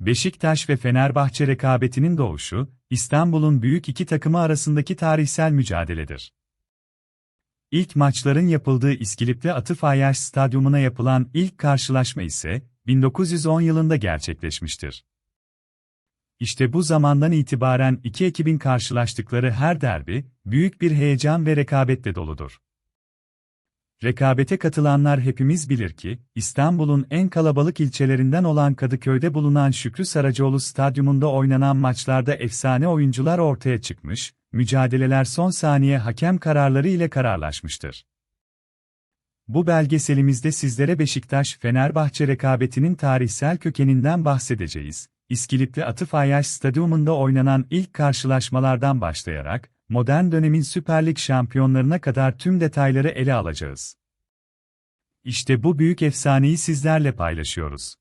Beşiktaş ve Fenerbahçe rekabetinin doğuşu, İstanbul'un büyük iki takımı arasındaki tarihsel mücadeledir. İlk maçların yapıldığı İskilipli Atıf Ayaş Stadyumuna yapılan ilk karşılaşma ise 1910 yılında gerçekleşmiştir. İşte bu zamandan itibaren iki ekibin karşılaştıkları her derbi, büyük bir heyecan ve rekabetle doludur. Rekabete katılanlar hepimiz bilir ki, İstanbul'un en kalabalık ilçelerinden olan Kadıköy'de bulunan Şükrü Saracoğlu Stadyumunda oynanan maçlarda efsane oyuncular ortaya çıkmış, mücadeleler son saniye hakem kararları ile kararlaşmıştır. Bu belgeselimizde sizlere Beşiktaş-Fenerbahçe rekabetinin tarihsel kökeninden bahsedeceğiz. İskilipli Atıf Ayaş Stadyumunda oynanan ilk karşılaşmalardan başlayarak, modern dönemin Süper Lig şampiyonlarına kadar tüm detayları ele alacağız. İşte bu büyük efsaneyi sizlerle paylaşıyoruz.